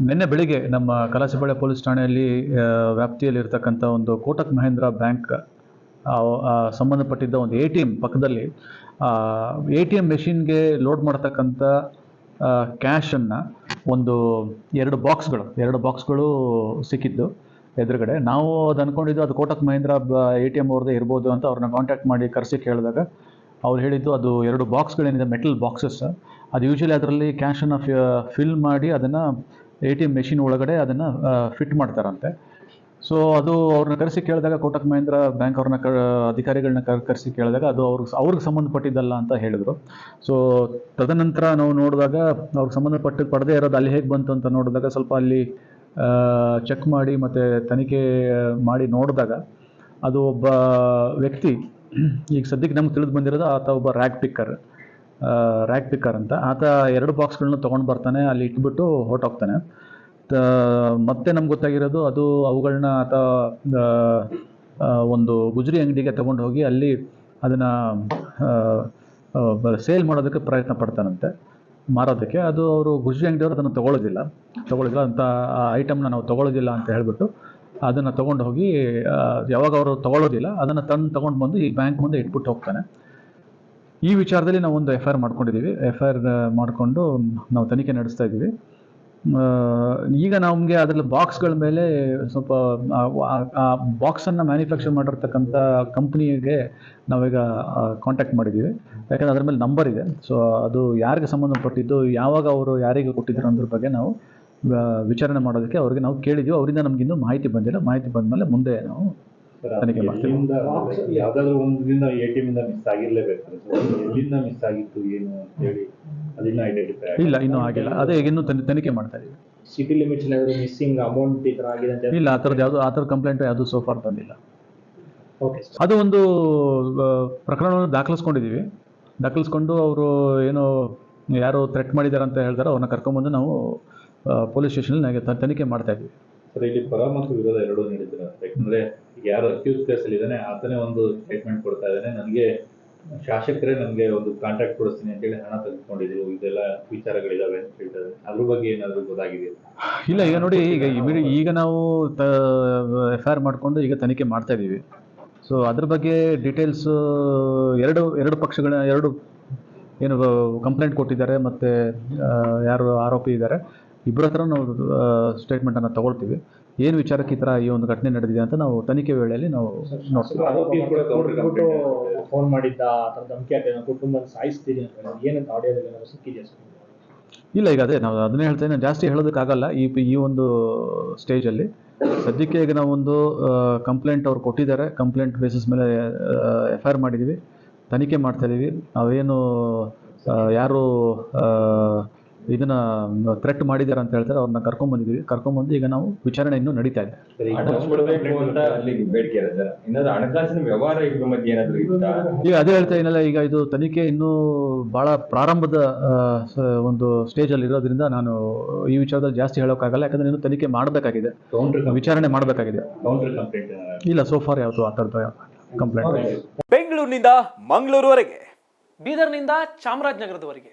ನಿನ್ನೆ ಬೆಳಿಗ್ಗೆ ನಮ್ಮ ಕಲಾಸಿಬಾಳೆ ಪೊಲೀಸ್ ಠಾಣೆಯಲ್ಲಿ ವ್ಯಾಪ್ತಿಯಲ್ಲಿರ್ತಕ್ಕಂಥ ಒಂದು ಕೋಟಕ್ ಮಹೇಂದ್ರ ಬ್ಯಾಂಕ್ ಸಂಬಂಧಪಟ್ಟಿದ್ದ ಒಂದು ಎ ಟಿ ಎಂ ಪಕ್ಕದಲ್ಲಿ ಎ ಟಿ ಎಂ ಮೆಷಿನ್ಗೆ ಲೋಡ್ ಮಾಡ್ತಕ್ಕಂಥ ಕ್ಯಾಶನ್ನು ಒಂದು ಎರಡು ಬಾಕ್ಸ್ಗಳು ಎರಡು ಬಾಕ್ಸ್ಗಳು ಸಿಕ್ಕಿದ್ದು ಎದುರುಗಡೆ. ನಾವು ಅದು ಅಂದ್ಕೊಂಡಿದ್ದು ಅದು Kotak Mahindra A T M ಅವ್ರದ್ದೇ ಇರ್ಬೋದು ಅಂತ ಅವ್ರನ್ನ ಕಾಂಟ್ಯಾಕ್ಟ್ ಮಾಡಿ ಕರೆಸಿ ಕೇಳಿದಾಗ ಅವ್ರು ಹೇಳಿದ್ದು ಅದು ಎರಡು ಬಾಕ್ಸ್ಗಳೇನಿದೆ, ಮೆಟಲ್ ಬಾಕ್ಸಸ್. ಅದು ಯೂಶಲಿ ಅದರಲ್ಲಿ ಕ್ಯಾಶನ್ನು ಫಿಲ್ ಮಾಡಿ ಅದನ್ನು ಎ ಟಿ ಎಂ ಮೆಷಿನ್ ಒಳಗಡೆ ಅದನ್ನು ಫಿಟ್ ಮಾಡ್ತಾರಂತೆ. ಸೊ ಅದು ಅವ್ರನ್ನ ಕರೆಸಿ ಕೇಳಿದಾಗ ಕೋಟಕ್ ಮಹೇಂದ್ರ ಬ್ಯಾಂಕ್ ಅವ್ರನ್ನ ಕ ಅಧಿಕಾರಿಗಳನ್ನ ಕರ್ ಕರೆಸಿ ಕೇಳಿದಾಗ ಅದು ಅವ್ರಿಗೆ ಅವ್ರಿಗೆ ಸಂಬಂಧಪಟ್ಟಿದ್ದಲ್ಲ ಅಂತ ಹೇಳಿದರು. ಸೊ ತದನಂತರ ನಾವು ನೋಡಿದಾಗ ಅವ್ರಿಗೆ ಸಂಬಂಧಪಟ್ಟ ಪಡೆದೇ ಇರೋದು ಅಲ್ಲಿ ಹೇಗೆ ಬಂತು ಅಂತ ನೋಡಿದಾಗ ಸ್ವಲ್ಪ ಅಲ್ಲಿ ಚೆಕ್ ಮಾಡಿ ಮತ್ತು ತನಿಖೆ ಮಾಡಿ ನೋಡಿದಾಗ ಅದು ಒಬ್ಬ ವ್ಯಕ್ತಿ ಈಗ ಸದ್ಯಕ್ಕೆ ನಮ್ಗೆ ತಿಳಿದು ಬಂದಿರೋದು ಆತ ಒಬ್ಬ ರ್ಯಾಕ್ ಪಿಕ್ಕರ್ ರ್ಯಾಕ್ ಪಿಕ್ಕರ್ ಅಂತ. ಆತ ಎರಡು ಬಾಕ್ಸ್ಗಳನ್ನ ತೊಗೊಂಡು ಬರ್ತಾನೆ, ಅಲ್ಲಿ ಇಟ್ಬಿಟ್ಟು ಹೊರಟೋಗ್ತಾನೆ. ಮತ್ತೆ ನಮ್ಗೆ ಗೊತ್ತಾಗಿರೋದು ಅದು ಅವುಗಳನ್ನ ಆತ ಒಂದು ಗುಜರಿ ಅಂಗಡಿಗೆ ತಗೊಂಡು ಹೋಗಿ ಅಲ್ಲಿ ಅದನ್ನು ಸೇಲ್ ಮಾಡೋದಕ್ಕೆ ಪ್ರಯತ್ನ ಪಡ್ತಾನಂತೆ. ಮಾರೋದಕ್ಕೆ ಅದು ಅವರು ಗುಜರಿ ಅಂಗಡಿಯವರು ಅದನ್ನು ತೊಗೊಳ್ಳೋದಿಲ್ಲ ತೊಗೊಳ್ಳೋದಿಲ್ಲ ಅಂತ ಆ ಐಟಮ್ನ ನಾವು ತೊಗೊಳ್ಳೋದಿಲ್ಲ ಅಂತ ಹೇಳಿಬಿಟ್ಟು ಅದನ್ನು ತೊಗೊಂಡು ಹೋಗಿ ಯಾವಾಗ ಅವರು ತೊಗೊಳ್ಳೋದಿಲ್ಲ ಅದನ್ನು ತಂದು ತೊಗೊಂಡು ಬಂದು ಈ ಬ್ಯಾಂಕ್ ಮುಂದೆ ಇಟ್ಬಿಟ್ಟು ಹೋಗ್ತಾನೆ. ಈ ವಿಚಾರದಲ್ಲಿ ನಾವು ಒಂದು ಎಫ್ ಐ ಆರ್ ಮಾಡ್ಕೊಂಡಿದ್ದೀವಿ ಎಫ್ ಐ ಆರ್ ಮಾಡಿಕೊಂಡು ನಾವು ತನಿಖೆ ನಡೆಸ್ತಾ ಇದ್ದೀವಿ ಈಗ ನಮಗೆ ಅದರಲ್ಲಿ ಬಾಕ್ಸ್ಗಳ ಮೇಲೆ ಸ್ವಲ್ಪ, ಆ- ಬಾಕ್ಸನ್ನು ಮ್ಯಾನುಫ್ಯಾಕ್ಚರ್ ಮಾಡಿರ್ತಕ್ಕಂಥ ಕಂಪ್ನಿಗೆ ನಾವೀಗ ಕಾಂಟ್ಯಾಕ್ಟ್ ಮಾಡಿದ್ದೀವಿ ಯಾಕಂದರೆ ಅದ್ರ ಮೇಲೆ ನಂಬರ್ ಇದೆ. ಸೊ ಅದು ಯಾರಿಗೆ ಸಂಬಂಧಪಟ್ಟಿದ್ದು, ಯಾವಾಗ ಅವರು ಯಾರಿಗೆ ಕೊಟ್ಟಿದ್ರು ಅನ್ನೋದ್ರ ಬಗ್ಗೆ ನಾವು ವಿಚಾರಣೆ ಮಾಡೋದಕ್ಕೆ ಅವ್ರಿಗೆ ನಾವು ಕೇಳಿದ್ದೀವಿ ಅವರಿಂದ ನಮಗಿನ್ನೂ ಮಾಹಿತಿ ಬಂದಿಲ್ಲ. ಮಾಹಿತಿ ಬಂದಮೇಲೆ ಮುಂದೆ ನಾವು ತನಿಖೆ ಮಾಡ್ತೀವಿ. ಎಲ್ಲಿಂದ ಯಾವ್ದಾದ್ರು ಒಂದ್ರಿಂದ ಎ ಟಿ ಎಂ ಇಂದ ಮಿಸ್ ಆಗಿರ್ಲೇಬೇಕು. ಎಲ್ಲಿಂದ ಮಿಸ್ ಆಗಿತ್ತು ಏನು ಅಂತ ಹೇಳಿ ಅದನ್ನ ಐಡೆಂಟಿಫೈ ಇಲ್ಲ ಇನ್ನೂ ಆಗಿಲ್ಲ. ಅದೇ ಈಗ ಇನ್ನೂ ತನಿ- ತನಿಖೆ ಮಾಡ್ತಾ ಇದ್ದೀವಿ ಸಿಟಿ ಲಿಮಿಟ್ಸ್ ಏನಾದರೂ ಮಿಸ್ಸಿಂಗ್ ಅಮೌಂಟ್ ಈ ತರ ಆಗಿದೆ ಅಂತ ಇಲ್ಲ ಆ ಥರದ್ದು ಯಾವುದು ಆ ಥರ ಕಂಪ್ಲೇಂಟ್ ಯಾವುದು ಸೋಫಾರ್ ಬಂದಿಲ್ಲ. ಓಕೆ ಅದು ಒಂದು ಪ್ರಕರಣವನ್ನು ದಾಖಲಿಸ್ಕೊಂಡಿದ್ದೀವಿ ದಾಖಲಿಸ್ಕೊಂಡು ಅವರು ಏನು ಯಾರು ಥ್ರೆಟ್ ಮಾಡಿದ್ದಾರೆ ಅಂತ ಹೇಳ್ತಾರೆ. ಅವ್ರನ್ನ ಕರ್ಕೊಂಬಂದು ನಾವು ಪೊಲೀಸ್ ಸ್ಟೇಷನಲ್ಲಿ ತನಿಖೆ ಮಾಡ್ತಾ ಇದ್ದೀವಿ ಸರ್ ಇಲ್ಲಿ ಪರ ಮತ್ತು ವಿರೋಧ ಎರಡೂ ನೀಡಿದ್ದೀರ? ಯಾಕಂದ್ರೆ ಯಾರು ಅಕ್ಯೂಸ್ ಕೇಸಲ್ಲಿ ಇದ್ದಾನೆ ಆತನೇ ಒಂದು ಸ್ಟೇಟ್ಮೆಂಟ್ ಕೊಡ್ತಾ ಇದ್ದಾನೆ. ನನಗೆ ಶಾಸಕರೇ ನನಗೆ ಒಂದು ಕಾಂಟ್ಯಾಕ್ಟ್ ಕೊಡಿಸ್ತೀನಿ ಅಂತೇಳಿ ಹಣ ತೆಗೆದುಕೊಂಡಿದ್ರು. ಇದೆಲ್ಲ ವಿಚಾರಗಳಿದಾವೆ ಅಂತ ಹೇಳ್ತಾರೆ ಅದ್ರ ಬಗ್ಗೆ ಏನಾದರೂ ಗೊತ್ತಾಗಿದೆ ಇಲ್ಲ ಈಗ ನೋಡಿ ಈಗ ಇಮಿಡಿ ಈಗ ನಾವು ತ ಎಫ್ ಐ ಆರ್ ಮಾಡಿಕೊಂಡು ಈಗ ತನಿಖೆ ಮಾಡ್ತಾ ಇದ್ದೀವಿ. ಸೊ ಅದ್ರ ಬಗ್ಗೆ ಡೀಟೇಲ್ಸ್ ಎರಡು ಎರಡು ಪಕ್ಷಗಳ ಎರಡು ಏನು ಕಂಪ್ಲೇಂಟ್ ಕೊಟ್ಟಿದ್ದಾರೆ ಮತ್ತು ಯಾರು ಆರೋಪಿ ಇದ್ದಾರೆ. ಇಬ್ಬರ ಹತ್ರ ನಾವು ಸ್ಟೇಟ್ಮೆಂಟನ್ನು ತಗೊಳ್ತೀವಿ. ಏನು ವಿಚಾರಕ್ಕೆ ಈ ಥರ ಈ ಒಂದು ಘಟನೆ ನಡೆದಿದೆ ಅಂತ ನಾವು ತನಿಖೆ ವೇಳೆಯಲ್ಲಿ ನಾವು ನೋಡ್ತೀವಿ. ಫೋನ್ ಮಾಡಿದ್ದ ಧಮಕಿ ಕುಟುಂಬ ಅಂತ ಏನಂತ ಆಡಿಯೋದಲ್ಲಿ ಇಲ್ಲ ಈಗ ಅದೇ ನಾವು ಅದನ್ನೇ ಹೇಳ್ತೇನೆ ಜಾಸ್ತಿ ಹೇಳೋದಕ್ಕಾಗಲ್ಲ. ಈ ಈ ಒಂದು ಸ್ಟೇಜಲ್ಲಿ ಸದ್ಯಕ್ಕೆ ಈಗ ನಾವೊಂದು ಕಂಪ್ಲೇಂಟ್ ಅವ್ರು ಕೊಟ್ಟಿದ್ದಾರೆ. ಕಂಪ್ಲೇಂಟ್ ಬೇಸಿಸ್ ಮೇಲೆ ಎಫ್ ಐ ಆರ್ ಮಾಡಿದ್ದೀವಿ ತನಿಖೆ ಮಾಡ್ತಾ ಇದ್ದೀವಿ ನಾವೇನು ಯಾರು ಇದನ್ನ ಥ್ರೆಟ್ ಮಾಡಿದ್ದಾರೆ ಅಂತ ಹೇಳ್ತಾರೆ ಅವ್ರನ್ನ ಕರ್ಕೊಂಬಂದಿದ್ದೀವಿ ಕರ್ಕೊಂಬಂದು ಈಗ ನಾವು ವಿಚಾರಣೆ ಇನ್ನೂ ನಡೀತಾ ಇದೆ. ಹಣಕಾಸಿನ ವ್ಯವಹಾರ ಈಗ ಅದೇ ಹೇಳ್ತಾ ಏನಲ್ಲ ಈಗ ಇದು ತನಿಖೆ ಇನ್ನೂ ಬಹಳ ಪ್ರಾರಂಭದ ಒಂದು ಸ್ಟೇಜ್ ಅಲ್ಲಿ ಇರೋದ್ರಿಂದ ನಾನು ಈ ವಿಚಾರದಲ್ಲಿ ಜಾಸ್ತಿ ಹೇಳೋಕ್ಕಾಗಲ್ಲ. ಯಾಕಂದ್ರೆ ಇನ್ನು ತನಿಖೆ ಮಾಡಬೇಕಾಗಿದೆ. ವಿಚಾರಣೆ ಮಾಡಬೇಕಾಗಿದೆ. ಇಲ್ಲ ಸೋಫಾರ್ ಯಾವುದು ಆ ಥರದ್ದು ಕಂಪ್ಲೇಂಟ್ ಬೆಂಗಳೂರಿನಿಂದ ಮಂಗಳೂರುವರೆಗೆ ಬೀದರ್ನಿಂದ ಚಾಮರಾಜನಗರದವರೆಗೆ.